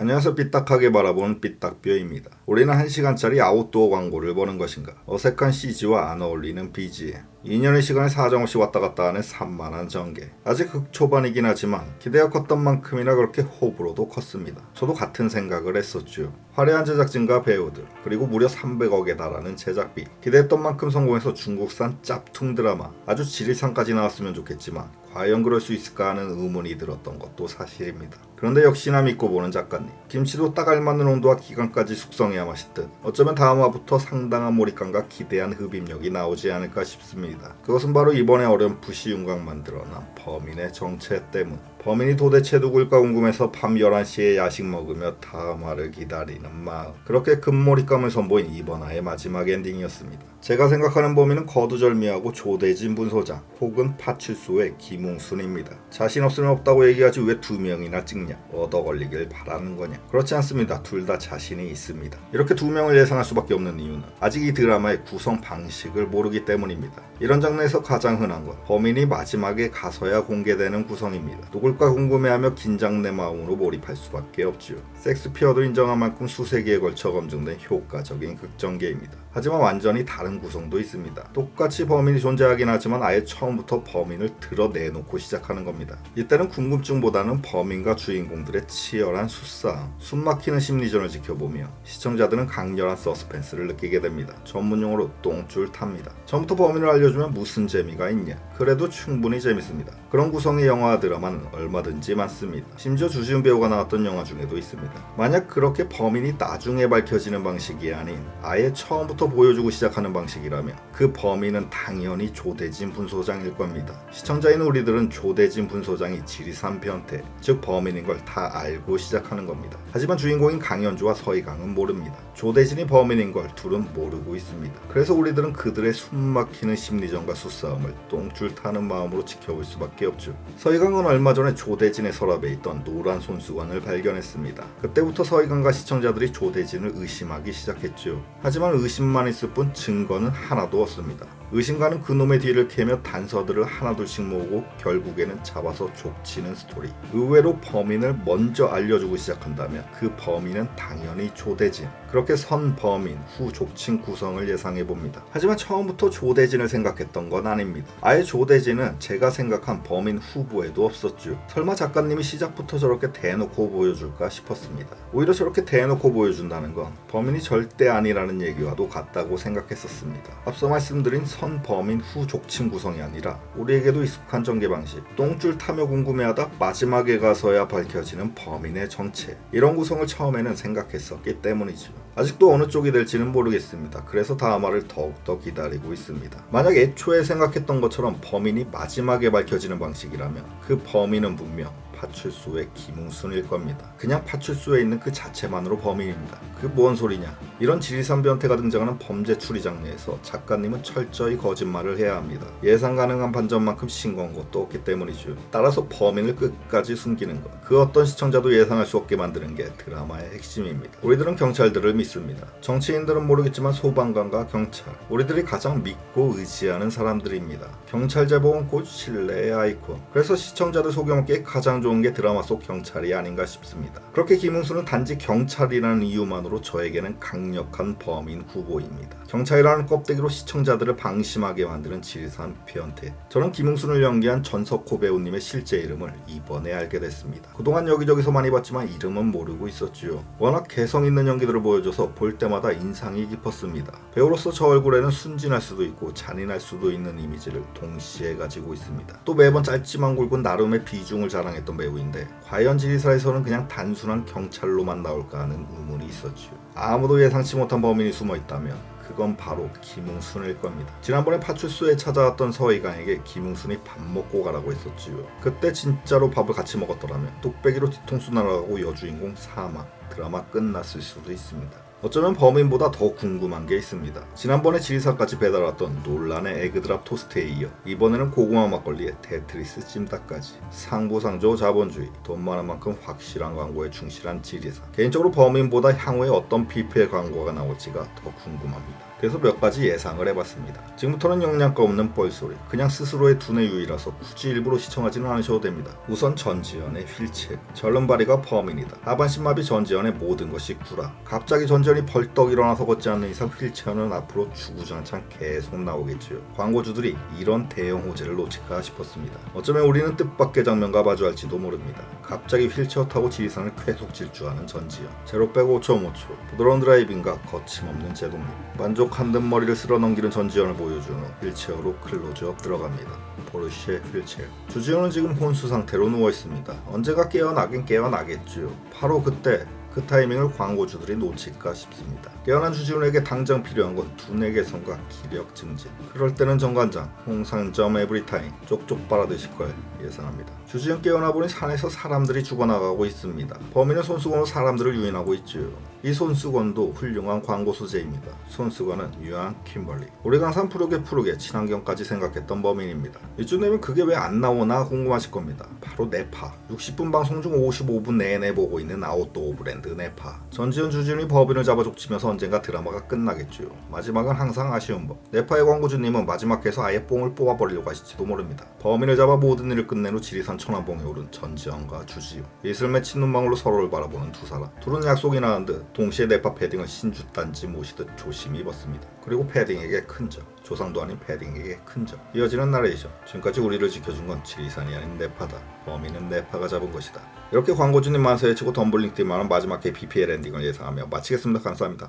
안녕하세요. 삐딱하게 바라보는 삐딱뼈입니다. 우리는 1시간짜리 아웃도어 광고를 보는 것인가? 어색한 CG와 안 어울리는 BGM. 2년의 시간에 사정없이 왔다 갔다 하는 산만한 전개. 아직 극초반이긴 하지만 기대가 컸던 만큼이나 그렇게 호불호도 컸습니다. 저도 같은 생각을 했었죠. 화려한 제작진과 배우들, 그리고 무려 300억에 달하는 제작비. 기대했던 만큼 성공해서 중국산 짭퉁 드라마. 아주 지리산까지 나왔으면 좋겠지만 과연 그럴 수 있을까 하는 의문이 들었던 것도 사실입니다. 그런데 역시나 믿고 보는 작가님. 김치도 딱 알맞는 온도와 기간까지 숙성해야 맛있듯 어쩌면 다음 화부터 상당한 몰입감과 기대한 흡입력이 나오지 않을까 싶습니다. 그것은 바로 이번에 어렴풋이 윤곽만 드러난 범인의 정체 때문. 범인이 도대체 누굴까 궁금해서 밤 11시에 야식 먹으며 다음 화를 기다리는 마음. 그렇게 금몰입감을 선보인 이번 화의 마지막 엔딩이었습니다. 제가 생각하는 범인은 거두절미하고 조대진 분소장 혹은 파출소의 김웅순입니다. 자신 없으면 없다고 얘기하지 왜 두 명이나 찍냐? 얻어 걸리길 바라는 거냐? 그렇지 않습니다. 둘 다 자신이 있습니다. 이렇게 두 명을 예상할 수밖에 없는 이유는 아직 이 드라마의 구성 방식을 모르기 때문입니다. 이런 장르에서 가장 흔한 건 범인이 마지막에 가서야 공개되는 구성입니다. 누굴 까 궁금해하며 긴장된 마음으로 몰입할 수밖에 없지요. 섹스피어도 인정한 만큼 수세기에 걸쳐 검증된 효과적인 극전개입니다. 하지만 완전히 다른 구성도 있습니다. 똑같이 범인이 존재하긴 하지만 아예 처음부터 범인을 드러내놓고 시작하는 겁니다. 이때는 궁금증보다는 범인과 주인공들의 치열한 수싸움, 숨막히는 심리전을 지켜보며 시청자들은 강렬한 서스펜스를 느끼게 됩니다. 전문용어로 똥줄 탑니다. 처음부터 범인을 알려주면 무슨 재미가 있냐? 그래도 충분히 재밌습니다. 그런 구성의 영화 드라마는 얼마든지 많습니다. 심지어 주지훈 배우가 나왔던 영화 중에도 있습니다. 만약 그렇게 범인이 나중에 밝혀지는 방식이 아닌 아예 처음부터 보여주고 시작하는 방식이라면 그 범인은 당연히 조대진 분소장일 겁니다. 시청자인 우리들은 조대진 분소장이 지리산 변태, 즉 범인인 걸 다 알고 시작하는 겁니다. 하지만 주인공인 강현주와 서희강은 모릅니다. 조대진이 범인인 걸 둘은 모르고 있습니다. 그래서 우리들은 그들의 숨막히는 심리전과 수싸움을 똥줄 타는 마음으로 지켜볼 수밖에 없죠. 서희강은 얼마 전에 조대진의 서랍에 있던 노란 손수건을 발견했습니다. 그때부터 서희강과 시청자들이 조대진을 의심하기 시작했죠. 하지만 의심 만 있을 뿐 증거는 하나도 없습니다. 의심가는 그놈의 뒤를 캐며 단서들을 하나둘씩 모으고 결국에는 잡아서 족치는 스토리. 의외로 범인을 먼저 알려주고 시작한다면 그 범인은 당연히 조대진. 그렇게 선 범인 후 족친 구성을 예상해 봅니다. 하지만 처음부터 조대진을 생각했던 건 아닙니다. 아예 조대진은 제가 생각한 범인 후보에도 없었죠. 설마 작가님이 시작부터 저렇게 대놓고 보여줄까 싶었습니다. 오히려 저렇게 대놓고 보여준다는 건 범인이 절대 아니라는 얘기와도 같다고 생각했었습니다. 앞서 말씀드린 선 범인 후 족친 구성이 아니라 우리에게도 익숙한 전개 방식. 똥줄 타며 궁금해하다 마지막에 가서야 밝혀지는 범인의 정체. 이런 구성을 처음에는 생각했었기 때문이죠. 아직도 어느 쪽이 될지는 모르겠습니다. 그래서 다음화를 더욱더 기다리고 있습니다. 만약 애초에 생각했던 것처럼 범인이 마지막에 밝혀지는 방식이라면 그 범인은 분명 파출소의 김웅순일 겁니다. 그냥 파출소에 있는 그 자체만으로 범인입니다. 그뭔 소리냐? 이런 지리산 변태가 등장하는 범죄 추리 장르에서 작가님은 철저히 거짓말을 해야 합니다. 예상 가능한 반전만큼 싱거운 것도 없기 때문이죠. 따라서 범인을 끝까지 숨기는 것. 그 어떤 시청자도 예상할 수 없게 만드는 게 드라마의 핵심입니다. 우리들은 경찰들을 믿습니다. 정치인들은 모르겠지만 소방관과 경찰. 우리들이 가장 믿고 의지하는 사람들입니다. 경찰 제복은 곧 신뢰의 아이콘. 그래서 시청자들 속여먹기에 가장 좋은 게 드라마 속 경찰이 아닌가 싶습니다. 그렇게 김웅수는 단지 경찰이라는 이유만으로 저에게는 강력한 범인 후보입니다. 경찰이라는 껍데기로 시청자들을 방심하게 만드는 지리산 변태. 저는 김웅순을 연기한 전석호 배우님의 실제 이름을 이번에 알게 됐습니다. 그동안 여기저기서 많이 봤지만 이름은 모르고 있었지요. 워낙 개성 있는 연기들을 보여줘서 볼 때마다 인상이 깊었습니다. 배우로서 저 얼굴에는 순진할 수도 있고 잔인할 수도 있는 이미지를 동시에 가지고 있습니다. 또 매번 짧지만 굵은 나름의 비중을 자랑했던 배우인데 과연 지리사에서는 그냥 단순한 경찰로만 나올까 하는 의문이 있었 지요. 아무도 예상치 못한 범인이 숨어 있다면 그건 바로 김웅순일 겁니다. 지난번에 파출소에 찾아왔던 서희강에게 김웅순이 밥 먹고 가라고 했었지요. 그때 진짜로 밥을 같이 먹었더라면 뚝배기로 뒤통수 날아가고 여주인공 사망. 드라마 끝났을 수도 있습니다. 어쩌면 범인보다 더 궁금한 게 있습니다. 지난번에 지리산까지 배달 왔던 논란의 에그드랍 토스트에 이어 이번에는 고구마 막걸리에 테트리스 찜닭까지 상부상조 자본주의 돈 많은 만큼 확실한 광고에 충실한 지리산 개인적으로 범인보다 향후에 어떤 PPL 광고가 나올지가 더 궁금합니다. 그래서 몇 가지 예상을 해봤습니다. 지금부터는 영양가 없는 뻘소리, 그냥 스스로의 두뇌 유의라서 굳이 일부러 시청하지는 않으셔도 됩니다. 우선 전지현의 휠체어, 절름발이가 범인이다. 하반신마비 전지현의 모든 것이 구라. 갑자기 전지현이 벌떡 일어나서 걷지 않는 이상 휠체어는 앞으로 주구장창 계속 나오겠지요. 광고주들이 이런 대형 호재를 놓칠까 싶었습니다. 어쩌면 우리는 뜻밖의 장면과 마주할지도 모릅니다. 갑자기 휠체어 타고 지리산을 계속 질주하는 전지현. 제로 빼고 5.5초, 부드러운 드라이빙과 거침없는 제동력. 만족 한 듯 머리를 쓸어 넘기는 전지현을 보여준 후 휠체어로 클로즈업 들어갑니다. 포르쉐 휠체어. 주지현은 지금 혼수 상태로 누워 있습니다. 언제가 깨어나긴 깨어나겠죠. 바로 그때 그 타이밍을 광고주들이 놓칠까 싶습니다. 깨어난 주지훈에게 당장 필요한 건 두뇌 개선과 기력 증진. 그럴 때는 정관장, 홍상점 에브리타임 쪽쪽 빨아드실 걸 예상합니다. 주지훈 깨어나 보니 산에서 사람들이 죽어나가고 있습니다. 범인은 손수건으로 사람들을 유인하고 있죠. 이 손수건도 훌륭한 광고 소재입니다. 손수건은 유한 킴벌리. 오래강산 푸르게 푸르게 친환경까지 생각했던 범인입니다. 이쯤 되면 그게 왜 안 나오나 궁금하실 겁니다. 바로 네파. 60분 방송 중 55분 내내 보고 있는 아웃도어 브랜드 네파. 전지현 주진이 법인을 잡아 족치면서 언젠가 드라마가 끝나겠죠. 마지막은 항상 아쉬운 법. 네파의 광고주님은 마지막에서 아예 뽕을 뽑아버리려고 하실지도 모릅니다. 범인을 잡아 모든 일을 끝낸 후 지리산 천왕봉에 오른 전지현과 주지훈. 이슬 맺힌 눈망울로 서로를 바라보는 두 사람. 둘은 약속이 나는 듯 동시에 네파 패딩을 신주 단지 모시듯 조심히 입었습니다. 그리고 패딩에게 큰 점. 조상도 아닌 패딩에게 큰 점. 이어지는 나레이션. 지금까지 우리를 지켜준 건 지리산이 아닌 네파다. 범인은 네파가 잡은 것이다. 이렇게 광고주님 만세에 치고 덤블링 팀만은 마지막 회 PPL 엔딩을 예상하며 마치겠습니다. 감사합니다.